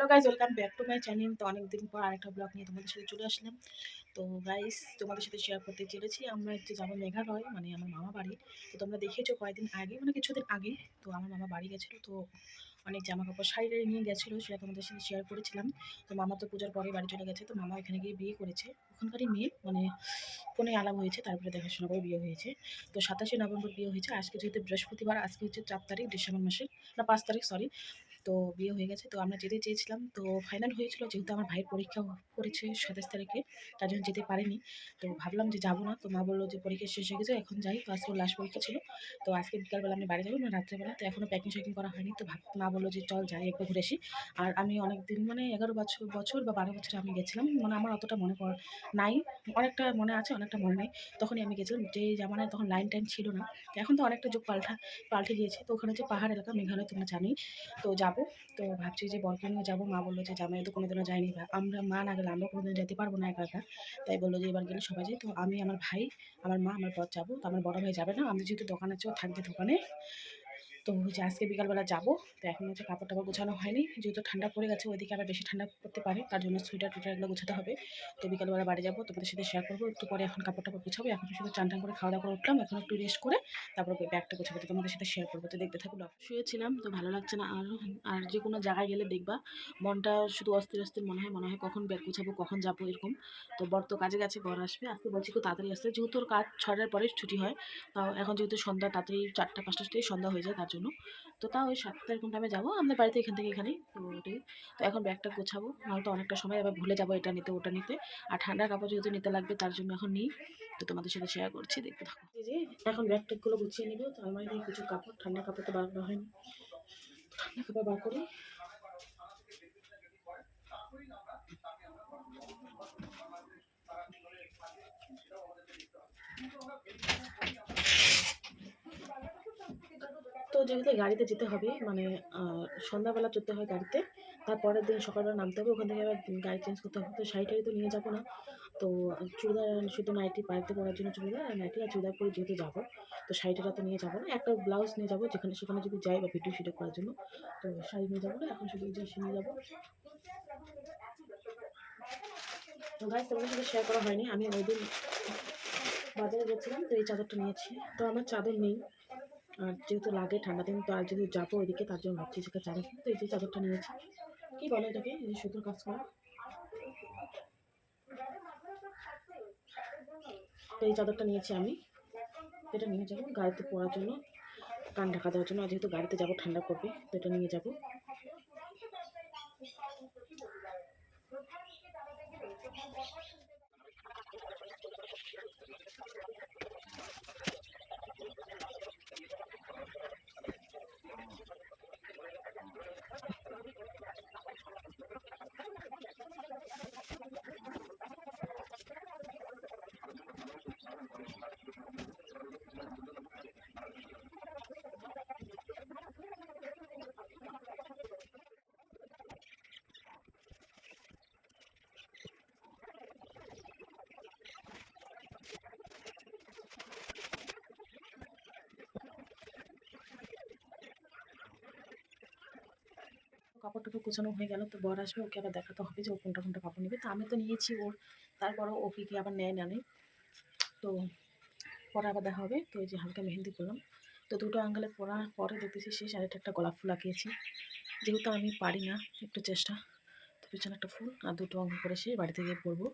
Hello guys welcome back to my channel তো অনেকদিন পর আরেকটা ব্লগ নিয়ে তোমাদের সাথে চলে আসলাম। তো গাইস তোমাদের সাথে শেয়ার করতে চলেছি। আমরা একটু যাব মেঘালয় মানে আমার মামা বাড়ি। তো তোমরা দেখেছ কয়েকদিন আগে মানে কিছুদিন আগে, তো আমার মামা বাড়ি গেছিল। তো অনেক জামা কাপড় শাড়ি নিয়ে গেছিল, সেটা তোমাদের সাথে শেয়ার করেছিলাম। তো মামা তো পূজার পরে বাড়ি চলে গেছে, তো মামা এখানে গিয়ে বিয়ে করেছে। ওখানকারই মেয়ে মানে ফোনে আলাপ হয়েছে, তারপরে দেখাশোনা করে বিয়ে হয়েছে। তো সাতাশে নভেম্বর বিয়ে হয়েছে। আজকে যেহেতু বৃহস্পতিবার, আজকে হচ্ছে চার তারিখ, ডিসেম্বর মাসের, না পাঁচ তারিখ সরি তো বিয়ে হয়ে গেছে। তো আমরা যেতে চেয়েছিলাম। তো ফাইনাল হয়েছিল যেহেতু আমার ভাইয়ের পরীক্ষা পড়েছে সাতাশ তারিখে, তার জন্য যেতে পারিনি। তো ভাবলাম যে যাব না। তো মা বলল যে পরীক্ষা শেষ হয়ে গেছে, এখন যাই। তো আজকে লাস্ট পরীক্ষা ছিল। তো আজকে বিকালবেলা আমি বাড়ি যাব না, রাত্রেবেলা। তো এখনও প্যাকিং শ্যাকিং করা হয়নি। তো ভাব, মা বলল যে চল যাই, একবার ঘুরে আসি। আর আমি অনেক দিন মানে এগারো বছর বছর বা বারো বছর আমি গেছিলাম। মানে আমার অতটা মনে পড়, নাই। অনেকটা মনে আছে, অনেকটা মনে নেই। তখনই আমি গেছিলাম। যে জামানায় তখন লাইন টাইন ছিল না। এখন তো অনেকটা যুগ পাল্টা, পাল্টে গিয়েছে। তো ওখানে যে পাহাড় এলাকা, মেঘালয় তোমরা জানোই। তো যাব। তো ভাবছি যে বরকে নিয়ে যাব। মা বলল যে, জামাই তো কোনোদিনও যায়নি আমরা মা না গেলে আমরা কোনোদিন যেতে পারব না একা একা। তাই বলল যে, এবার গেলে সবাই যায় তো আমি, আমার ভাই, আমার মা, আমার পথ যাব। তো আমার বড় ভাই যাবে না। আমি যেহেতু দোকান আছে থাকবে দোকানে। তো হচ্ছে আজকে বিকালবেলা যাব। তো এখন হচ্ছে কাপড় টাপড় গোছানো হয়নি। যেহেতু ঠান্ডা পড়ে গেছে, ওইদিকে আবার বেশি ঠান্ডা পড়তে পারে, তার জন্য সোয়েটার টুইটার এগুলো গোছাতে হবে। তো বিকালবেলা বাড়ি যাব, তোমাদের সাথে শেয়ার করব। একটু পরে এখন কাপড় টাপড় গোছাবো। এখন শুধু চান টান করে খাওয়া দাওয়া করে উঠলাম, এখন একটু রেস্ট করে তারপর ব্যাগটা গোছাবো। তো তোমাদের সাথে শেয়ার করব। তো দেখতে থাকল শুয়েছিলাম, তো ভালো লাগছে না। আর আর যে কোনো জায়গায় গেলে দেখবা, মনটা শুধু অস্থির অস্থির মনে হয় মনে হয় কখন ব্যাগ গোছাবো, কখন যাব এরকম। তো বর তো কাজে গেছে, বর আসবে। আজকে বলছি খুব তাড়াতাড়ি আসতে। যেহেতু ওর কাজ ছটার পরে ছুটি হয়, তাও এখন যেহেতু সন্ধ্যা, তাড়াতাড়ি চারটা পাঁচটাতেই সন্ধ্যা হয়ে যায়, তার জন্য। তো তাও ওই সাতটা এরকম টাইমে যাব। আমাদের বাড়িতে এখান থেকে এখানেই তো ওটাই তো এখন ব্যাগটা গোছাবো। নাহলে তো অনেকটা সময় আবার ভুলে যাব এটা নিতে, ওটা নিতে। আর ঠান্ডার কাপড় যেহেতু নিতে লাগবে, তার জন্য এখন নিই। তো তোমাদের সাথে শেয়ার করছি, দেখতে থাকো। যে, এখন ব্যাগ ট্যাগগুলো গুছিয়ে নিব। তো আমার কিছু কাপড়, ঠান্ডা কাপড় তো বার করা হয়নি। ঠান্ডা কাপড় বার করি। তো যেহেতু গাড়িতে যেতে হবে মানে সন্ধ্যাবেলা চলতে হয় গাড়িতে। তারপরের দিন সকালবেলা নামতে হবে, ওখান থেকে আবার গাড়ি চেঞ্জ করতে হবে। তো শাড়ি টাড়ি তো নিয়ে যাব না। তো চুড়িদার শুধু নাইটি বাড়িতে পরার জন্য চুড়িদার আর নাইটি আর চুড়িদার পরে যেহেতু যাব, তো শাড়িটা তো নিয়ে যাব না। একটা ব্লাউজ নিয়ে যাব, যেখানে, সেখানে যদি যাই বা ভিডিও শুটিং করার জন্য। তো শাড়ি নিয়ে যাব না, এখন শুধু এসে নিয়ে যাব। গাছ তোমাদের সাথে শেয়ার করা হয়নি, আমি ওই দিন বাজারে গেছিলাম, তো এই চাদরটা নিয়েছি। তো আমার চাদর নেই। আর যেহেতু লাগে ঠান্ডা দিন, তো আর যদি যাব ওইদিকে, তার জন্য ভাবছি সেটা চাদর তো এই যে চাদরটা নিয়েছি। কি বলে এটাকে? এই সুতোর কাজ করা। তো এই চাদরটা নিয়েছি আমি। এটা নিয়ে যাব গাড়িতে পরার জন্য কান ঢাকা দেওয়ার জন্য। আর যেহেতু গাড়িতে যাব, ঠান্ডা করবে, তো এটা নিয়ে যাব। কাপড় টাপড় গোছানো হয়ে গেল, তো বর আসবে, ওকে আবার দেখাতে হবে যে ও কোনটা কোনটা কাপড় নেবে। তো আমি তো নিয়েছি ওর, তারপরও ও কি আবার নেয় না নেই তো পরে আবার দেখা হবে, তো এই যে হালকা মেহেন্দি করলাম। তো দুটো আঙ্গালে পরার পরে দেখতেছি শেষ আর একটা গোলাপ ফুল আঁকিয়েছি। যেহেতু আমি পারি না একটু চেষ্টা, তো পিছনে একটা ফুল আর দুটো অঙ্ক করেছি বাড়িতে গিয়ে পরবো।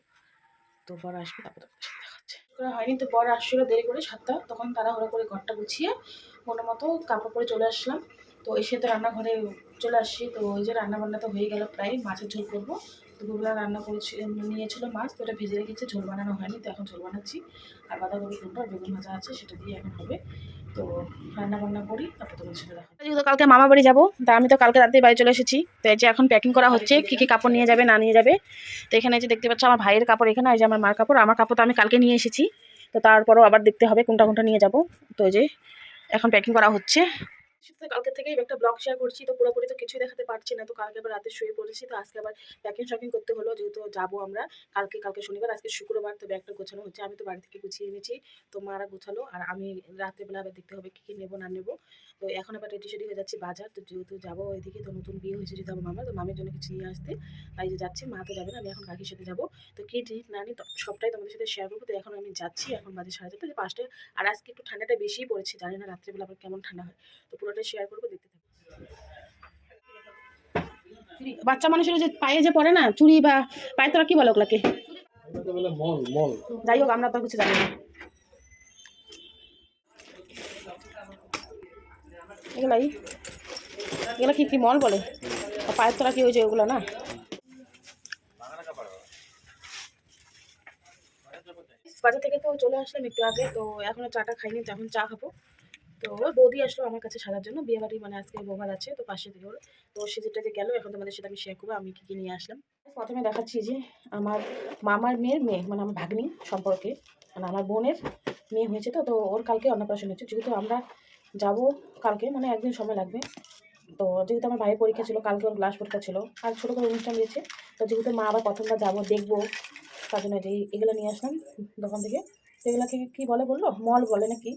তো বর আসবে, তারপর দেখাচ্ছে। করা হয়নি, তো বর আসছিল দেরি করে সাতটা, তখন তাড়াহুড়ো করে ঘরটা গুছিয়ে, কোনো মতো কাপড় পরে চলে আসলাম। তো এসে তো রান্নাঘরে চলে আসছি তো ওই যে রান্না বান্না তো হয়ে গেল প্রায়, মাছের ঝোল করব। দুপুরবেলা রান্না করেছি নিয়েছিল মাছ, তো ওটা ভেজে রেখেছে, ঝোল বানানো হয়নি, তো এখন ঝোল বানাচ্ছি। আর বাঁধাকপি ফুলটা বেগুন ভাজা আছে, সেটা দিয়ে এখন হবে। তো রান্না বান্না করি, তারপর তোমার দেখা যেহেতু কালকে মামা বাড়ি যাব, তা আমি তো কালকে রাতেই বাড়ি চলে এসেছি। তো এই যে এখন প্যাকিং করা হচ্ছে, কী কী কাপড় নিয়ে যাবে, না নিয়ে যাবে। তো এখানে যে দেখতে পাচ্ছ আমার ভাইয়ের কাপড় এখানে, এই যে আমার মার কাপড়, আমার কাপড় তো আমি কালকে নিয়ে এসেছি। তো তারপরও আবার দেখতে হবে কোনটা কোনটা নিয়ে যাব। তো যে এখন প্যাকিং করা হচ্ছে। সাথে কালকে থেকেই একটা ব্লগ শেয়ার করছি, তো পুরোপুরি তো কিছুই দেখাতে পারছি না। তো কালকে আবার রাতে শুয়ে পড়েছি, তো আজকে আবার প্যাকিং শপিং করতে হলো, যেহেতু যাব আমরা কালকে কালকে শনিবার, আজকে শুক্রবার, তো ব্যাগটা গোছানো হচ্ছে। আমি তো বাড়ি থেকে গুছিয়ে এনেছি, তো মারা গোছালো, আর আমি রাত্রেবেলা আবার দেখতে হবে কী কী নেব, না নেব। তো এখন আবার রেডি সেডি হয়ে যাচ্ছি বাজার, তো যেহেতু যাব ওইদিকে, তো নতুন বিয়ে হয়েছে যেহেতু আমার মামা তো মামের জন্য কিছু নিয়ে আসতে। তাই যে যাচ্ছি, মা তো যাবে না, আমি এখন কাকির সাথে যাব। তো কী জিনিস না নিই সবটাই তোমাদের সাথে শেয়ার করব। তো এখন আমি যাচ্ছি, এখন বাজে সাড়ে চারটে যে পাঁচটা, আর আজকে একটু ঠান্ডাটা বেশিই পড়েছে, জানি না রাত্রেবেলা আবার কেমন ঠান্ডা হয়। তো পুরোটা শেয়ার করব দেখতে থাকব বাচ্চা মানুষের যে পায়ে যে পড়ে না চুড়ি বা পায়ে তোরা কি বলে ওগুলাকে? যাই হোক আমরা তো কিছু জানি না। এগুলাই এগুলো কি কি মল বলে? পায়ের তোরা কি হয়েছে ওগুলো না? বাজার থেকে তো চলে আসলাম একটু আগে তো এখনও চাটা খাইনি তো এখন চা খাব। তো বৌদি আসলো আমার কাছে সাজার জন্য। বিয়ে বাড়ি মানে আজকে বোমার আছে, তো পাশে থেকে ওর। তো সে যেটা যে গেলো, এখন তোমাদের সাথে আমি শেয়ার করব, আমি কী কী নিয়ে আসলাম। প্রথমে দেখাচ্ছি যে আমার মামার মেয়ের মেয়ে মানে আমার ভাগ্নি সম্পর্কে মানে আমার বোনের মেয়ে হয়েছে তো তো ওর কালকে অন্নপ্রাশন হয়েছে। যেহেতু আমরা যাব কালকে মানে একদিন সময় লাগবে। তো যেহেতু আমার ভাইয়ের পরীক্ষা ছিল, কালকে ওর ক্লাস পরীক্ষা ছিল, আর ছোটো করে অনুষ্ঠান দিয়েছে। তো যেহেতু মা আবার প্রথমবার যাব, দেখব, তার জন্য যে এগুলো নিয়ে আসলাম দোকান থেকে। তো এগুলোকে কী বলে বলল? মল বলে নাকি?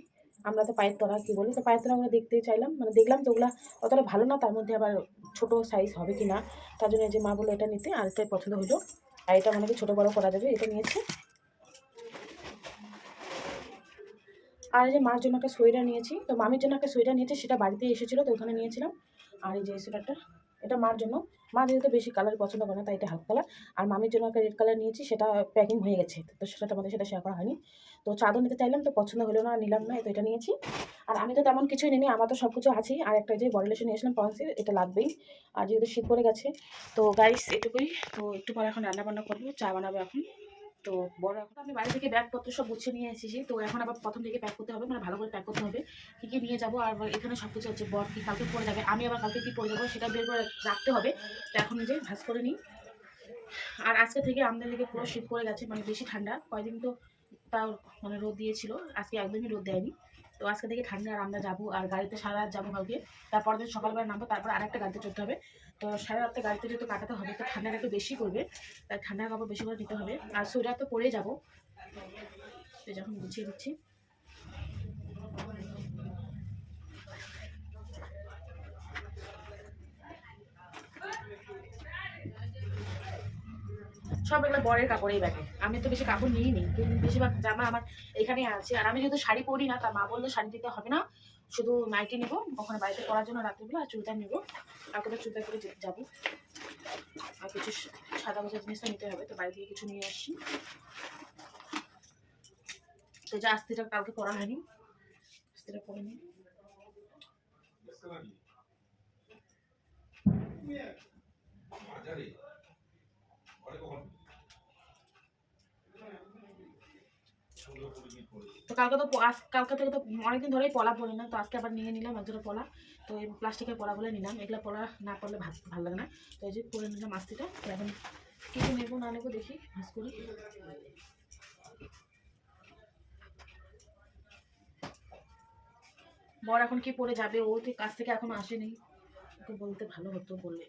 আমরা তো পায়ের তলা কী বলি? তো পায়ের আমরা দেখতে চাইলাম। মানে দেখলাম তো ওগুলো অতটা ভালো না, তার মধ্যে আবার ছোটো সাইজ হবে কি না তার জন্য যে মা বলল এটা নিতে, আর এটাই পছন্দ হলো। আর এটা মনে ছোটো বড়ো করা যাবে, এটা নিয়েছে। আর এই যে মার জন্য একটা সোয়েটার নিয়েছি। তো মামির জন্য একটা সোয়েটার নিয়েছি, সেটা বাড়িতে এসেছিল, তো ওখানে নিয়েছিলাম। আর এই যে সোয়েটারটা এটা মার জন্য। মা যেহেতু বেশি কালার পছন্দ করে না, তাই এটা হালকা কালার আর মামির জন্য একটা রেড কালার নিয়েছি, সেটা প্যাকিং হয়ে গেছে। তো সেটা তোমাদের সেটা শেয়ার করা হয়নি। তো চাদর নিতে চাইলাম, তো পছন্দ হলো না, নিলাম না, তো এটা নিয়েছি। আর আমি তো তেমন কিছুই নিই আমার তো সব কিছু আছেই। আর একটা যে বডি লেশন নিয়েছিলাম পন্সিল এটা লাগবেই। আর যেহেতু শীত পড়ে গেছে, তো গাইস এটুকুই। তো একটু পরে এখন রান্না বান্না করব, চা বানাবো এখন। তো বড় এখন আমি বাড়ি থেকে ব্যাগপত্র সব গুছিয়ে নিয়ে এসেছি। তো এখন আবার প্রথম থেকে প্যাক করতে হবে মানে ভালো করে প্যাক করতে হবে। কী কী নিয়ে যাব আর এখানে সব কিছু হচ্ছে বর কি কালকে পরে যাবে, আমি আবার কালকে কী পরে যাব সেটা বের করে রাখতে হবে। তো এখন যে ভাজ করে নিই। আর আজকে থেকে আমাদের দিকে পুরো শীত পড়ে গেছে মানে বেশি ঠান্ডা। কয়দিন তো তাও মানে রোদ দিয়েছিল, আজকে একদমই রোদ দেয়নি। তো আজকে থেকে ঠান্ডা আর আমরা যাব আর গাড়িতে সারা রাত যাব কালকে। তারপর দিন সকালবেলা নামবো, তারপর আরেকটা গাড়িতে চড়তে হবে। তো সারা রাতে গাড়িতে যেহেতু কাটাতে হবে, তো ঠান্ডাটা একটু বেশি করবে তাই ঠান্ডার কাপড় বেশি করে নিতে হবে। আর সোয়েটার তো পরে যাব। তো যখন গুছিয়ে দিচ্ছি। সব এগুলো বরের কাপড় এই ব্যাগে। আমি তো বেশি কাপড় নিই নি কিন্তু বেশিরভাগ জামা আমার এখানে আছে। আর আমি যেহেতু শাড়ি পরি না তার মা বলল শাড়ি দিতে হবে না। শুধু নাইটি নেব ওখানে বাড়িতে পড়ার জন্য রাত্রিবেলা আর চুড়িদার নেব। আর কোথাও চুড়িদার করে যাব। আর কিছু সাদা ভাজা জিনিসটা নিতে হবে, তো বাড়ি থেকে কিছু নিয়ে আসছি তো যা আস্তিটা কালকে পড়া হয়নি, আস্তিটা পরে নিই তো কালকে তো কালকে থেকে তো অনেকদিন ধরেই পলা পড়ি না, তো আজকে আবার নিয়ে নিলাম এক একজোড়া পলা। তো এই প্লাস্টিকের পলাগুলো নিলাম, এগুলো পলা না পড়লে ভালো লাগে না। তো এই যে পরে নিলাম আস্তিটা তো এখন কিছু নেব না নেব দেখি ভাজ করি। বর এখন কি পরে যাবে? ও তো কাছ থেকে এখনও আসেনি। ওকে বলতে ভালো হতো বললে।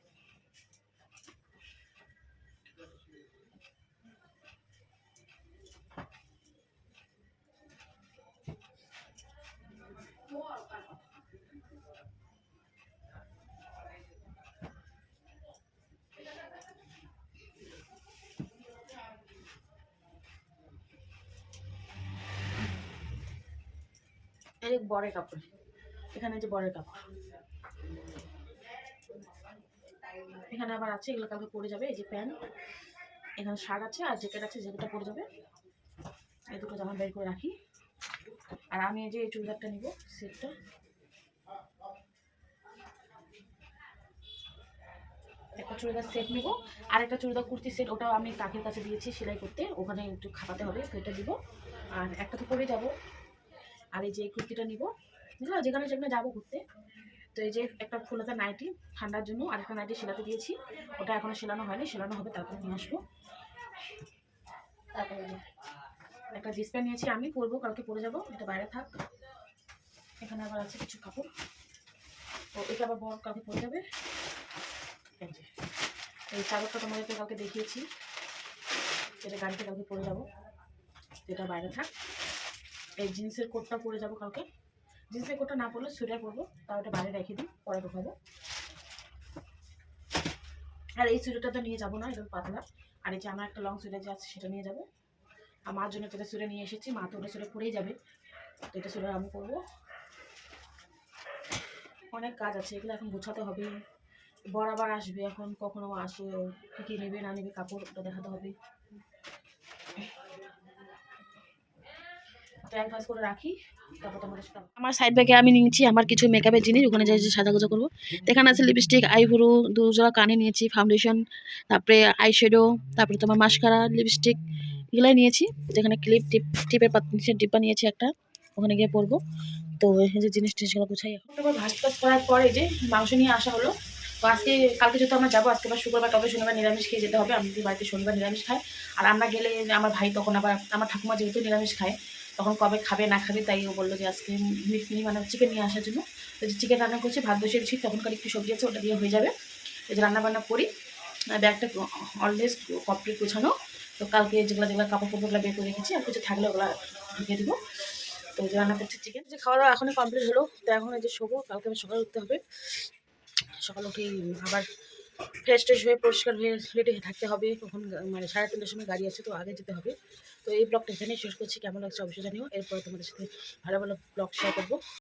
যে বরের কাপড়। এখানে যে বরের কাপড়। এখানে আবার আছে, এগুলো কালকে পরে যাবে, এই যে প্যান্ট। এখানে শার্ট আছে আর জ্যাকেট আছে, জ্যাকেটটা পরে যাবে। এই দুটো জামা বের করে রাখি। আর আমি এই যে এই চুড়িদারটা নিব, সেটটা। একটা চুড়িদার সেট নিব আর একটা চুড়িদার কুর্তি সেট, ওটাও আমি কাকের কাছে দিয়েছি সেলাই করতে। ওখানে একটু খাপাতে হবে সেটা দিব। আর একটা তো পরে যাব। আর এই যে কুর্তিটা নিব, বুঝলো? যেখানে যেখানে যাব ঘুরতে। তো এই যে একটা ফুলাতে নাইটি ঠান্ডার জন্য, আর একটা নাইটি সেলাতে দিয়েছি। ওটা এখনও সেলানো হয়নি, সেলানো হবে, তারপরে নিয়ে আসব। তারপরে একটা জিন্স প্যান্ট নিয়েছি আমি, পরবো, কালকে পরে যাব, এটা বাইরে থাক। এখানে আবার আছে কিছু কাপড়। ও এটা আবার বড় কাউকে পড়ে যাবে। এই চাদরটা তোমাদেরকে কালকে দেখিয়েছি। এটা গাড়িতে কালকে পরে যাব। এটা বাইরে থাক। এই জিন্সের কোটটা পরে যাব কালকে। জিন্সের কোটটা না পরলে সোয়েটার পরবো, তাও ওটা বাইরে রেখে দিই, পরে ঢোকাবো। আর এই সোয়েটারটা তো নিয়ে যাব না এটা পাতলা। আর এই যে আমার একটা লং সোয়েটার যে আছে, সেটা নিয়ে যাব। আর মার জন্য যেটা সোয়েটার নিয়ে এসেছি, মা তো ওটা সোয়েটার পরেই যাবে। তো এটা সোয়েটার আমি করব অনেক কাজ আছে, এগুলো এখন গোছাতে হবে বরাবর আসবে, এখন কখনো আসবে কী কী নেবে না নেবে কাপড় ওটা দেখাতে হবে। ট্যাগ ভাস করে রাখি তারপর তোমাদের সাথে আমার সাইড ব্যাগে আমি নিয়েছি আমার কিছু মেকআপের জিনিস ওখানে যাই যে সাজাগোজা করব। এখানে আছে লিপস্টিক আইব্রো দুজোড়া কানে নিয়েছি ফাউন্ডেশন তারপরে আইশ্যাডো তারপরে তোমার মাস্কারা লিপস্টিক এগুলাই নিয়েছি। যেখানে ক্লিপ টিপ টিপের পাত নিচে ডিব্বা নিয়েছি একটা ওখানে গিয়ে পরবো। তো এই যে জিনিস টিনিসগুলো গুছাই তারপর টাজ করার পরে যে মাংস নিয়ে আসা হলো তো আজকে কালকে যেহেতু আমরা যাব আজকে আবার শুক্রবার তবে শনিবার নিরামিষ খেয়ে যেতে হবে। আমি বাড়িতে শনিবার নিরামিষ খাই। আর আমরা গেলে আমার ভাই তখন আবার আমার ঠাকুমা যেহেতু নিরামিষ খায় তখন কবে খাবে, না খাবে, তাই ও বলল যে আজকে মিট নিয়ে মানে চিকেন নিয়ে আসার জন্য। তো যে চিকেন রান্না করছি, ভাত বসিয়েছি তখনকার একটু সবজি আছে, ওটা দিয়ে হয়ে যাবে। এই যে রান্না বান্না করি ব্যাগটা অলওয়েজ কমপ্লিট গোছানো। তো কালকে যেগুলো যেগুলো কাপড় কাপড়গুলো বের করে রেখেছি, আর কিছু থাকলে ওগুলো ঢুকিয়ে দেবো। তো যে রান্না করছি চিকেন যে খাওয়া দাওয়া এখনই কমপ্লিট হলো। তো এখন এই যে শোবো, কালকে আমি সকালে উঠতে হবে। সকালে উঠেই আবার ফ্রেশ ট্রেশ হয়ে, পরিষ্কার হয়ে রেডি থাকতে হবে। তখন মানে সাড়ে তিনটার সময় গাড়ি আছে, তো আগে যেতে হবে। তো এই ব্লগটা এখানেই শেষ করছি। কেমন লাগছে অবশ্যই জানিও। এরপরে তোমাদের সাথে ভালো ভালো ব্লগ শেয়ার করব।